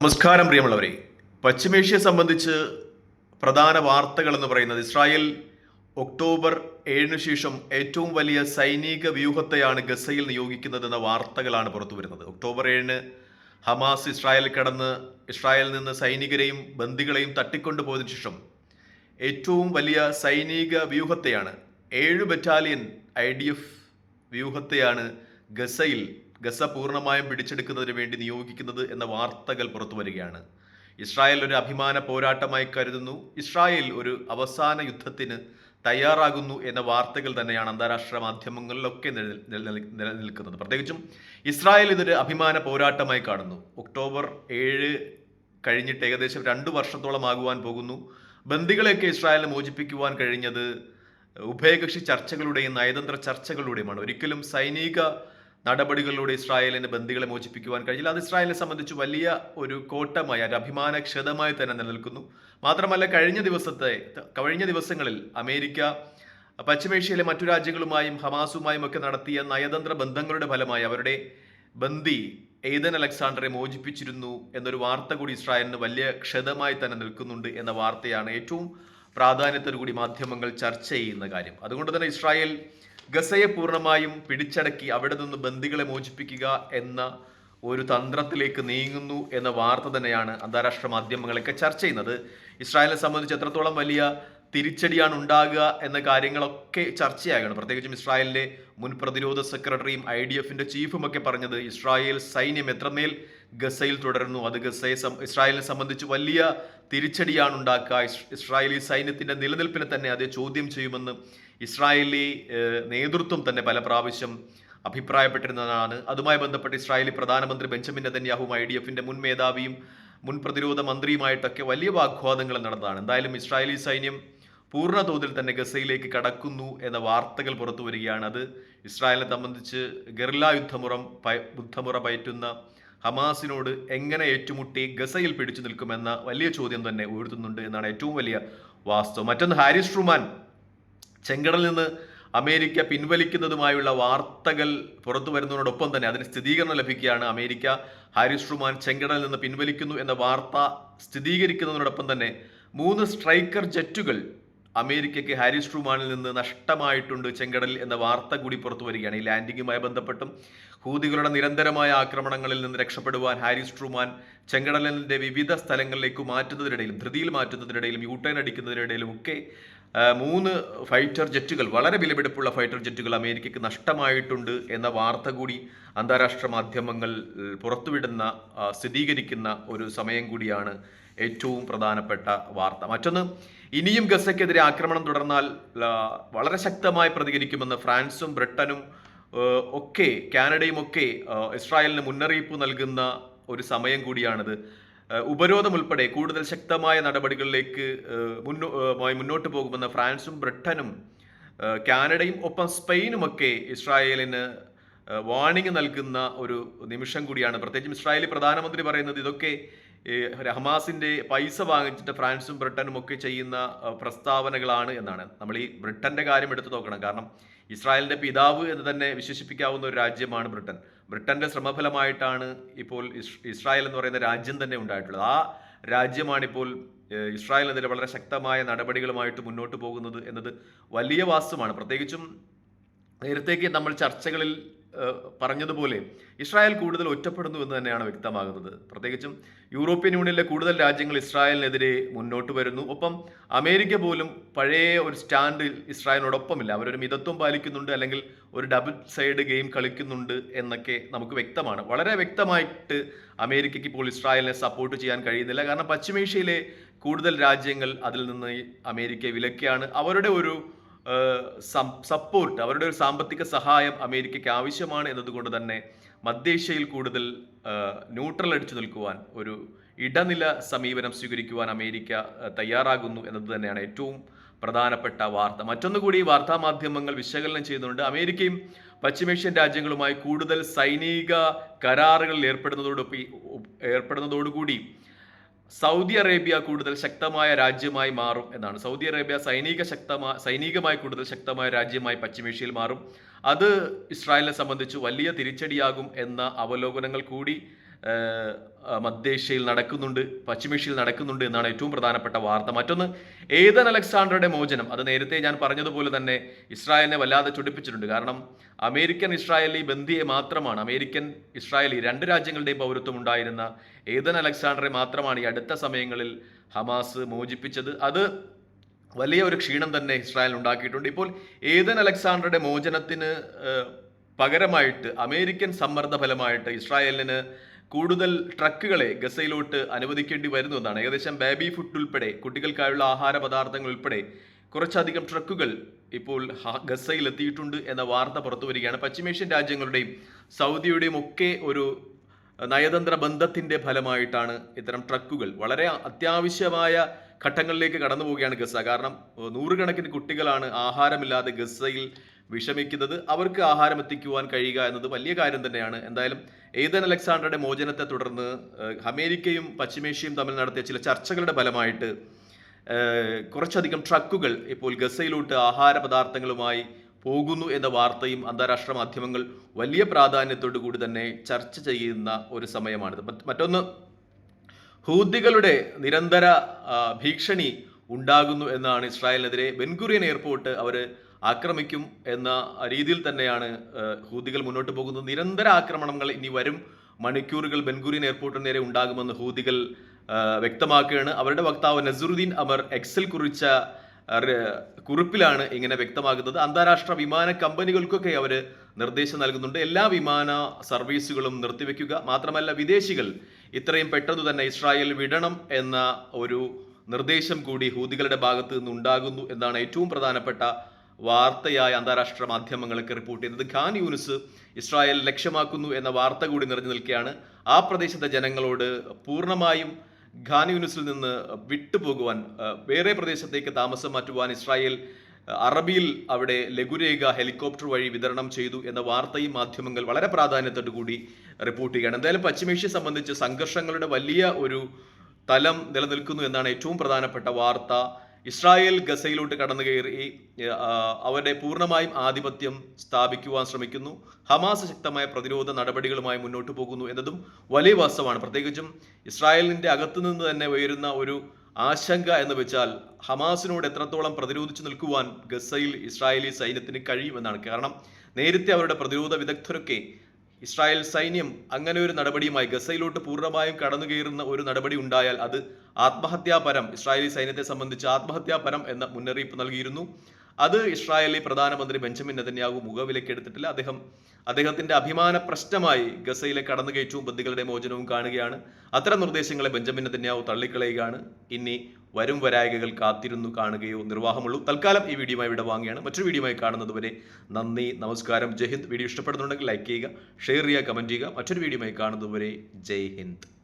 നമസ്കാരം പ്രിയമുള്ളവരെ. പശ്ചിമേഷ്യയെ സംബന്ധിച്ച് പ്രധാന വാർത്തകൾ എന്ന് പറയുന്നത് ഇസ്രായേൽ ഒക്ടോബർ ഏഴിന് ശേഷം ഏറ്റവും വലിയ സൈനിക വ്യൂഹത്തെയാണ് ഗസയിൽ നിയോഗിക്കുന്നതെന്ന വാർത്തകളാണ് പുറത്തു വരുന്നത്. ഒക്ടോബർ ഏഴിന് ഹമാസ് ഇസ്രായേൽ കടന്ന് ഇസ്രായേലിൽ നിന്ന് സൈനികരെയും ബന്ദികളെയും തട്ടിക്കൊണ്ടുപോയതിനു ശേഷം ഏറ്റവും വലിയ സൈനിക വ്യൂഹത്തെയാണ് ഏഴ് ബറ്റാലിയൻ ഐ ഡി എഫ് വ്യൂഹത്തെയാണ് ഗസയിൽ ഗസ പൂർണമായും പിടിച്ചെടുക്കുന്നതിന് വേണ്ടി നിയോഗിക്കുന്നത് എന്ന വാർത്തകൾ പുറത്തു വരികയാണ്. ഇസ്രായേൽ ഒരു അഭിമാന പോരാട്ടമായി കരുതുന്നു. ഇസ്രായേൽ ഒരു അവസാന യുദ്ധത്തിന് തയ്യാറാകുന്നു എന്ന വാർത്തകൾ തന്നെയാണ് അന്താരാഷ്ട്ര മാധ്യമങ്ങളിലൊക്കെ നില- നില- നിലനിൽക്കുന്നത് പ്രത്യേകിച്ചും ഇസ്രായേൽ ഇതൊരു അഭിമാന പോരാട്ടമായി കാണുന്നു. ഒക്ടോബർ ഏഴ് കഴിഞ്ഞിട്ട് ഏകദേശം രണ്ടു വർഷത്തോളം ആകുവാൻ പോകുന്നു. ബന്ദികളെയൊക്കെ ഇസ്രായേലിനെ മോചിപ്പിക്കുവാൻ കഴിഞ്ഞത് ഉഭയകക്ഷി ചർച്ചകളുടെയും നയതന്ത്ര ചർച്ചകളുടെയുമാണ്. ഒരിക്കലും സൈനിക നടപടികളിലൂടെ ഇസ്രായേലിന് ബന്ദികളെ മോചിപ്പിക്കുവാൻ കഴിഞ്ഞില്ല. അത് ഇസ്രായേലിനെ സംബന്ധിച്ച് വലിയ ഒരു കോട്ടമായി ഒരു അഭിമാനക്ഷതമായി തന്നെ നിലനിൽക്കുന്നു. മാത്രമല്ല കഴിഞ്ഞ ദിവസത്തെ കഴിഞ്ഞ ദിവസങ്ങളിൽ അമേരിക്ക പശ്ചിമേഷ്യയിലെ മറ്റു രാജ്യങ്ങളുമായും ഹമാസുമായും ഒക്കെ നടത്തിയ നയതന്ത്ര ബന്ധങ്ങളുടെ ഫലമായി അവരുടെ ബന്ദി എയ്തൻ അലക്സാണ്ടറെ മോചിപ്പിച്ചിരുന്നു എന്നൊരു വാർത്ത കൂടി ഇസ്രായേലിന് വലിയ ക്ഷതമായി തന്നെ നിൽക്കുന്നുണ്ട് എന്ന വാർത്തയാണ് ഏറ്റവും പ്രാധാന്യത്തോടു കൂടി മാധ്യമങ്ങൾ ചർച്ച ചെയ്യുന്ന കാര്യം. അതുകൊണ്ട് തന്നെ ഇസ്രായേൽ ഗസയെ പൂർണമായും പിടിച്ചടക്കി അവിടെ നിന്ന് ബന്ദികളെ മോചിപ്പിക്കുക എന്ന ഒരു തന്ത്രത്തിലേക്ക് നീങ്ങുന്നു എന്ന വാർത്ത തന്നെയാണ് അന്താരാഷ്ട്ര മാധ്യമങ്ങളൊക്കെ ചർച്ച ചെയ്യുന്നത്. ഇസ്രായേലിനെ സംബന്ധിച്ച് എത്രത്തോളം വലിയ തിരിച്ചടിയാണ് ഉണ്ടാകുക എന്ന കാര്യങ്ങളൊക്കെ ചർച്ചയാകണം. പ്രത്യേകിച്ചും ഇസ്രായേലിന്റെ മുൻ പ്രതിരോധ സെക്രട്ടറിയും ഐ ഡി എഫിന്റെ ചീഫും ഒക്കെ പറഞ്ഞത് ഇസ്രായേൽ സൈന്യം എത്രമേൽ ഗസയിൽ തുടരുന്നു. അത് ഗസയെ ഇസ്രായേലിനെ സംബന്ധിച്ച് വലിയ തിരിച്ചടിയാണ് ഉണ്ടാക്കുക ഇസ്രായേലി സൈന്യത്തിന്റെ നിലനിൽപ്പിനെ തന്നെ അത് ചോദ്യം ചെയ്യുമെന്ന് ഇസ്രായേലി നേതൃത്വം തന്നെ പല പ്രാവശ്യം അഭിപ്രായപ്പെട്ടിരുന്നതാണ്. അതുമായി ബന്ധപ്പെട്ട് ഇസ്രായേലി പ്രധാനമന്ത്രി ബെഞ്ചമിൻ നെതന്യാഹുവും ഐ ഡി എഫിന്റെ മുൻ മേധാവിയും മുൻ പ്രതിരോധ മന്ത്രിയുമായിട്ടൊക്കെ വലിയ വാഗ്വാദങ്ങൾ നടന്നതാണ്. എന്തായാലും ഇസ്രായേലി സൈന്യം പൂർണ തോതിൽ തന്നെ ഗസയിലേക്ക് കടക്കുന്നു എന്ന വാർത്തകൾ പുറത്തു വരികയാണ്. അത് ഇസ്രായേലിനെ സംബന്ധിച്ച് ഗറില്ല യുദ്ധമുറം ബുദ്ധമുറ പയറ്റുന്ന ഹമാസിനോട് എങ്ങനെ ഏറ്റുമുട്ടി ഗസയിൽ പിടിച്ചു നിൽക്കുമെന്ന വലിയ ചോദ്യം തന്നെ ഉയർത്തുന്നുണ്ട് എന്നാണ് ഏറ്റവും വലിയ വാസ്തവം. മറ്റൊന്ന് ഹാരിസ് ട്രൂമാൻ. ചെങ്കടലിൽ നിന്ന് അമേരിക്ക പിൻവലിക്കുന്നതുമായുള്ള വാർത്തകൾ പുറത്തു വരുന്നതിനോടൊപ്പം തന്നെ അതിന് സ്ഥിരീകരണം ലഭിക്കുകയാണ് അമേരിക്ക. ഹാരിസ് ട്രൂമാൻ ചെങ്കടലിൽ നിന്ന് പിൻവലിക്കുന്നു എന്ന വാർത്ത സ്ഥിരീകരിക്കുന്നതിനോടൊപ്പം തന്നെ മൂന്ന് സ്ട്രൈക്കർ ജെറ്റുകൾ അമേരിക്കയ്ക്ക് ഹാരിസ് ട്രൂമാനിൽ നിന്ന് നഷ്ടമായിട്ടുണ്ട് ചെങ്കടൽ എന്ന വാർത്ത കൂടി പുറത്തു വരികയാണ്. ഈ ലാൻഡിങ്ങുമായി ബന്ധപ്പെട്ടും ഹൂതികളുടെ നിരന്തരമായ ആക്രമണങ്ങളിൽ നിന്ന് രക്ഷപ്പെടുവാൻ ഹാരിസ് ട്രൂമാൻ ചെങ്കടലിന്റെ വിവിധ സ്ഥലങ്ങളിലേക്ക് മാറ്റുന്നതിനിടയിലും ധൃതിയിൽ മാറ്റുന്നതിനിടയിലും യൂട്ടേൺ അടിക്കുന്നതിനിടയിലും ഒക്കെ മൂന്ന് ഫൈറ്റർ ജെറ്റുകൾ വളരെ വിലപിടിപ്പുള്ള ഫൈറ്റർ ജെറ്റുകൾ അമേരിക്കയ്ക്ക് നഷ്ടമായിട്ടുണ്ട് എന്ന വാർത്ത കൂടി അന്താരാഷ്ട്ര മാധ്യമങ്ങൾ പുറത്തുവിടുന്ന സ്ഥിരീകരിക്കുന്ന ഒരു സമയം കൂടിയാണ് ഏറ്റവും പ്രധാനപ്പെട്ട വാർത്ത. മറ്റൊന്ന് ഇനിയും ഗസയ്ക്കെതിരെ ആക്രമണം തുടർന്നാൽ വളരെ ശക്തമായി പ്രതികരിക്കുമെന്ന് ഫ്രാൻസും ബ്രിട്ടനും ഒക്കെ കാനഡയും ഒക്കെ ഇസ്രായേലിന് മുന്നറിയിപ്പ് നൽകുന്ന ഒരു സമയം കൂടിയാണിത്. ഉപരോധം ഉൾപ്പെടെ കൂടുതൽ ശക്തമായ നടപടികളിലേക്ക് മുന്നോ മുന്നോട്ട് പോകുമെന്ന് ഫ്രാൻസും ബ്രിട്ടനും കാനഡയും ഒപ്പം സ്പെയിനും ഒക്കെ ഇസ്രായേലിന് വാണിംഗ് നൽകുന്ന ഒരു നിമിഷം കൂടിയാണ്. പ്രത്യേകിച്ചും ഇസ്രായേലി പ്രധാനമന്ത്രി പറയുന്നത് ഇതൊക്കെ ഏഹ് ഹമാസിന്റെ പൈസ വാങ്ങിച്ചിട്ട് ഫ്രാൻസും ബ്രിട്ടനും ഒക്കെ ചെയ്യുന്ന പ്രസ്താവനകളാണ് എന്നാണ്. നമ്മൾ ഈ ബ്രിട്ടന്റെ കാര്യം എടുത്തു നോക്കണം. കാരണം ഇസ്രായേലിന്റെ പിതാവ് എന്ന് തന്നെ വിശേഷിപ്പിക്കാവുന്ന ഒരു രാജ്യമാണ് ബ്രിട്ടൻ. ബ്രിട്ടന്റെ ശ്രമഫലമായിട്ടാണ് ഇപ്പോൾ ഇസ്രായേൽ എന്ന് പറയുന്ന രാജ്യം തന്നെ ഉണ്ടായിട്ടുള്ളത്. ആ രാജ്യമാണിപ്പോൾ ഇസ്രായേൽ എന്നതിൽ വളരെ ശക്തമായ നടപടികളുമായിട്ട് മുന്നോട്ട് പോകുന്നത് എന്നത് വലിയ വാസ്തവമാണ്. പ്രത്യേകിച്ചും നേരത്തേക്ക് നമ്മൾ ചർച്ചകളിൽ പറഞ്ഞതുപോലെ ഇസ്രായേൽ കൂടുതൽ ഒറ്റപ്പെടുന്നു എന്ന് തന്നെയാണ് വ്യക്തമാകുന്നത്. പ്രത്യേകിച്ചും യൂറോപ്യൻ യൂണിയനിലെ കൂടുതൽ രാജ്യങ്ങൾ ഇസ്രായേലിനെതിരെ മുന്നോട്ട് വരുന്നു. ഒപ്പം അമേരിക്ക പോലും പഴയ ഒരു സ്റ്റാൻഡ് ഇസ്രായേലിനോടൊപ്പമില്ല. അവരൊരു മിതത്വം പാലിക്കുന്നുണ്ട് അല്ലെങ്കിൽ ഒരു ഡബിൾ സൈഡ് ഗെയിം കളിക്കുന്നുണ്ട് എന്നൊക്കെ നമുക്ക് വ്യക്തമാണ്. വളരെ വ്യക്തമായിട്ട് അമേരിക്കയ്ക്ക് ഇപ്പോൾ ഇസ്രായേലിനെ സപ്പോർട്ട് ചെയ്യാൻ കഴിയുന്നില്ല. കാരണം പശ്ചിമേഷ്യയിലെ കൂടുതൽ രാജ്യങ്ങൾ അതിൽ നിന്ന് അമേരിക്കയെ വിലക്കിയാണ്. അവരുടെ ഒരു സപ്പോർട്ട് അവരുടെ ഒരു സാമ്പത്തിക സഹായം അമേരിക്കയ്ക്ക് ആവശ്യമാണ് എന്നതുകൊണ്ട് തന്നെ മധ്യേഷ്യയിൽ കൂടുതൽ ന്യൂട്രൽ അടിച്ചു നിൽക്കുവാൻ ഒരു ഇടനില സമീപനം സ്വീകരിക്കുവാൻ അമേരിക്ക തയ്യാറാകുന്നു എന്നത് തന്നെയാണ് ഏറ്റവും പ്രധാനപ്പെട്ട വാർത്ത. മറ്റൊന്നുകൂടി വാർത്താ മാധ്യമങ്ങൾ വിശകലനം ചെയ്യുന്നുണ്ട്. അമേരിക്കയും പശ്ചിമേഷ്യൻ രാജ്യങ്ങളുമായി കൂടുതൽ സൈനിക കരാറുകളിൽ ഏർപ്പെടുന്നതോടൊപ്പം ഏർപ്പെടുന്നതോടുകൂടി സൗദി അറേബ്യ കൂടുതൽ ശക്തമായ രാജ്യമായി മാറും എന്നാണ്. സൗദി അറേബ്യ സൈനിക ശക്തമായ സൈനികമായി കൂടുതൽ ശക്തമായ രാജ്യമായി പശ്ചിമേഷ്യയിൽ മാറും. അത് ഇസ്രായേലിനെ സംബന്ധിച്ച് വലിയ തിരിച്ചടിയാകും എന്ന അവലോകനങ്ങൾ കൂടി മധ്യേഷ്യയിൽ നടക്കുന്നുണ്ട് പശ്ചിമേഷ്യയിൽ നടക്കുന്നുണ്ട് എന്നാണ് ഏറ്റവും പ്രധാനപ്പെട്ട വാർത്ത. മറ്റൊന്ന് ഏതൻ അലക്സാണ്ടറുടെ മോചനം. അത് നേരത്തെ ഞാൻ പറഞ്ഞതുപോലെ തന്നെ ഇസ്രായേലിനെ വല്ലാതെ ചൊടിപ്പിച്ചിട്ടുണ്ട്. കാരണം അമേരിക്കൻ ഇസ്രായേലി ബന്ധിയെ മാത്രമാണ് അമേരിക്കൻ ഇസ്രായേലി രണ്ട് രാജ്യങ്ങളുടെയും പൗരത്വം ഉണ്ടായിരുന്ന ഏതൻ അലക്സാണ്ടറെ മാത്രമാണ് ഈ അടുത്ത സമയങ്ങളിൽ ഹമാസ് മോചിപ്പിച്ചത്. അത് വലിയ ഒരു ക്ഷീണം തന്നെ ഇസ്രായേൽ ഉണ്ടാക്കിയിട്ടുണ്ട്. ഇപ്പോൾ ഏതൻ അലക്സാണ്ടറുടെ മോചനത്തിന് പകരമായിട്ട് അമേരിക്കൻ സമ്മർദ്ദ ഫലമായിട്ട് ഇസ്രായേലിന് കൂടുതൽ ട്രക്കുകളെ ഗസയിലോട്ട് അനുവദിക്കേണ്ടി വരുന്നു എന്നാണ്. ഏകദേശം ബേബി ഫുഡ് ഉൾപ്പെടെ കുട്ടികൾക്കായുള്ള ആഹാര പദാർത്ഥങ്ങൾ ഉൾപ്പെടെ കുറച്ചധികം ട്രക്കുകൾ ഇപ്പോൾ ഗസയിൽ എത്തിയിട്ടുണ്ട് എന്ന വാർത്ത പുറത്തു വരികയാണ്. പശ്ചിമേഷ്യൻ രാജ്യങ്ങളുടെയും സൗദിയുടെയും ഒക്കെ ഒരു നയതന്ത്ര ബന്ധത്തിന്റെ ഫലമായിട്ടാണ് ഇത്തരം ട്രക്കുകൾ. വളരെ അത്യാവശ്യമായ ഘട്ടങ്ങളിലേക്ക് കടന്നു പോവുകയാണ് ഗസ. കാരണം നൂറുകണക്കിന് കുട്ടികളാണ് ആഹാരമില്ലാതെ ഗസയിൽ വിഷമിക്കുന്നത്. അവർക്ക് ആഹാരം എത്തിക്കുവാൻ കഴിയുക എന്നത് വലിയ കാര്യം തന്നെയാണ്. എന്തായാലും ഏതൻ അലക്സാണ്ടറുടെ മോചനത്തെ തുടർന്ന് അമേരിക്കയും പശ്ചിമേഷ്യയും തമ്മിൽ നടത്തിയ ചില ചർച്ചകളുടെ ഫലമായിട്ട് കുറച്ചധികം ട്രക്കുകൾ ഇപ്പോൾ ഗസയിലോട്ട് ആഹാര പദാർത്ഥങ്ങളുമായി പോകുന്നു എന്ന വാർത്തയും അന്താരാഷ്ട്ര മാധ്യമങ്ങൾ വലിയ പ്രാധാന്യത്തോടു കൂടി തന്നെ ചർച്ച ചെയ്യുന്ന ഒരു സമയമാണിത്. മറ്റൊന്ന് ഹൂദികളുടെ നിരന്തര ഭീഷണി ഉണ്ടാകുന്നു എന്നാണ് ഇസ്രായേലിനെതിരെ ബെൻഗുറിയൻ എയർപോർട്ട് അവർ ആക്രമിക്കും എന്ന രീതിയിൽ തന്നെയാണ് ഹൂദികൾ മുന്നോട്ട് പോകുന്നത്. നിരന്തര ആക്രമണങ്ങൾ ഇനി വരും. മണിക്കൂറുകൾ ബെൻഗുറിയൻ എയർപോർട്ടിന് നേരെ ഉണ്ടാകുമെന്ന് ഹൂദികൾ വ്യക്തമാക്കുകയാണ്. അവരുടെ വക്താവ് നസറുദ്ദീൻ അമർ എക്സിൽ കുറിച്ച കുറിപ്പിലാണ് ഇങ്ങനെ വ്യക്തമാകുന്നത്. അന്താരാഷ്ട്ര വിമാന കമ്പനികൾക്കൊക്കെ അവർ നിർദ്ദേശം നൽകുന്നുണ്ട്. എല്ലാ വിമാന സർവീസുകളും നിർത്തിവെക്കുക. മാത്രമല്ല വിദേശികൾ ഇത്രയും പെട്ടെന്ന് തന്നെ ഇസ്രായേൽ വിടണം എന്ന ഒരു നിർദ്ദേശം കൂടി ഹൂദികളുടെ ഭാഗത്ത് നിന്ന് ഉണ്ടാകുന്നു എന്നാണ് ഏറ്റവും പ്രധാനപ്പെട്ട വാർത്തയായ അന്താരാഷ്ട്ര മാധ്യമങ്ങൾക്ക് റിപ്പോർട്ട് ചെയ്തത്. ഖാൻ യൂനിസ് ഇസ്രായേൽ ലക്ഷ്യമാക്കുന്നു എന്ന വാർത്ത കൂടി നിറഞ്ഞു നിൽക്കുകയാണ്. ആ പ്രദേശത്തെ ജനങ്ങളോട് പൂർണമായും ഖാൻ യൂനിസിൽ നിന്ന് വിട്ടുപോകുവാൻ വേറെ പ്രദേശത്തേക്ക് താമസം മാറ്റുവാൻ ഇസ്രായേൽ അറബിയിൽ അവിടെ ലഘുരേഖ ഹെലികോപ്റ്റർ വഴി വിതരണം ചെയ്തു എന്ന വാർത്തയും മാധ്യമങ്ങൾ വളരെ പ്രാധാന്യത്തോടു കൂടി റിപ്പോർട്ട് ചെയ്യുകയാണ്. എന്തായാലും പശ്ചിമേഷ്യ സംബന്ധിച്ച് സംഘർഷങ്ങളുടെ വലിയ ഒരു തലം നിലനിൽക്കുന്നു എന്നാണ് ഏറ്റവും പ്രധാനപ്പെട്ട വാർത്ത. ഇസ്രായേൽ ഗസയിലോട്ട് കടന്നു കയറി അവരുടെ പൂർണമായും ആധിപത്യം സ്ഥാപിക്കുവാൻ ശ്രമിക്കുന്നു. ഹമാസ് ശക്തമായ പ്രതിരോധ നടപടികളുമായി മുന്നോട്ട് പോകുന്നു എന്നതും വലിയ വാസ്തവമാണ്. പ്രത്യേകിച്ചും ഇസ്രായേലിന്റെ അകത്തുനിന്ന് തന്നെ ഉയരുന്ന ഒരു ആശങ്ക എന്ന് വെച്ചാൽ ഹമാസിനോട് എത്രത്തോളം പ്രതിരോധിച്ചു നിൽക്കുവാൻ ഗസയിൽ ഇസ്രായേലി സൈന്യത്തിന് കഴിയുമെന്നാണ്. കാരണം നേരത്തെ അവരുടെ പ്രതിരോധ വിദഗ്ധരൊക്കെ ഇസ്രായേൽ സൈന്യം അങ്ങനെ ഒരു നടപടിയുമായി ഗസയിലോട്ട് പൂർണമായും കടന്നു കയറുന്ന ഒരു നടപടി ഉണ്ടായാൽ അത് ആത്മഹത്യാപരം ഇസ്രായേലി സൈന്യത്തെ സംബന്ധിച്ച് ആത്മഹത്യാപരം എന്ന മുന്നറിയിപ്പ് നൽകിയിരുന്നു. അത് ഇസ്രായേലി പ്രധാനമന്ത്രി ബെഞ്ചമിൻ നെതന്യാഹു മുഖവിലേക്ക് എടുത്തിട്ടില്ല. അദ്ദേഹം അദ്ദേഹത്തിന്റെ അഭിമാന പ്രശ്നമായി ഗസയിലെ കടന്നുകയറ്റവും ബന്ദികളുടെ മോചനവും കാണുകയാണ്. അത്തരം നിർദ്ദേശങ്ങളെ ബെഞ്ചമിൻ നെതന്യാഹു തള്ളിക്കളയുകയാണ്. ഇനി വരും വരായികകൾ കാത്തിരുന്നു കാണുകയോ നിർവാഹമുള്ളൂ. തൽക്കാലം ഈ വീഡിയോയുമായി ഇവിടെ വാങ്ങുകയാണ് മറ്റൊരു വീഡിയോയുമായി കാണുന്നതുവരെ നന്ദി നമസ്കാരം. ജയ് ഹിന്ദ്. വീഡിയോ ഇഷ്ടപ്പെടുന്നുണ്ടെങ്കിൽ ലൈക്ക് ചെയ്യുക ഷെയർ ചെയ്യുക കമന്റ് ചെയ്യുക. മറ്റൊരു വീഡിയോയുമായി കാണുന്നതുവരെ ജയ് ഹിന്ദ്.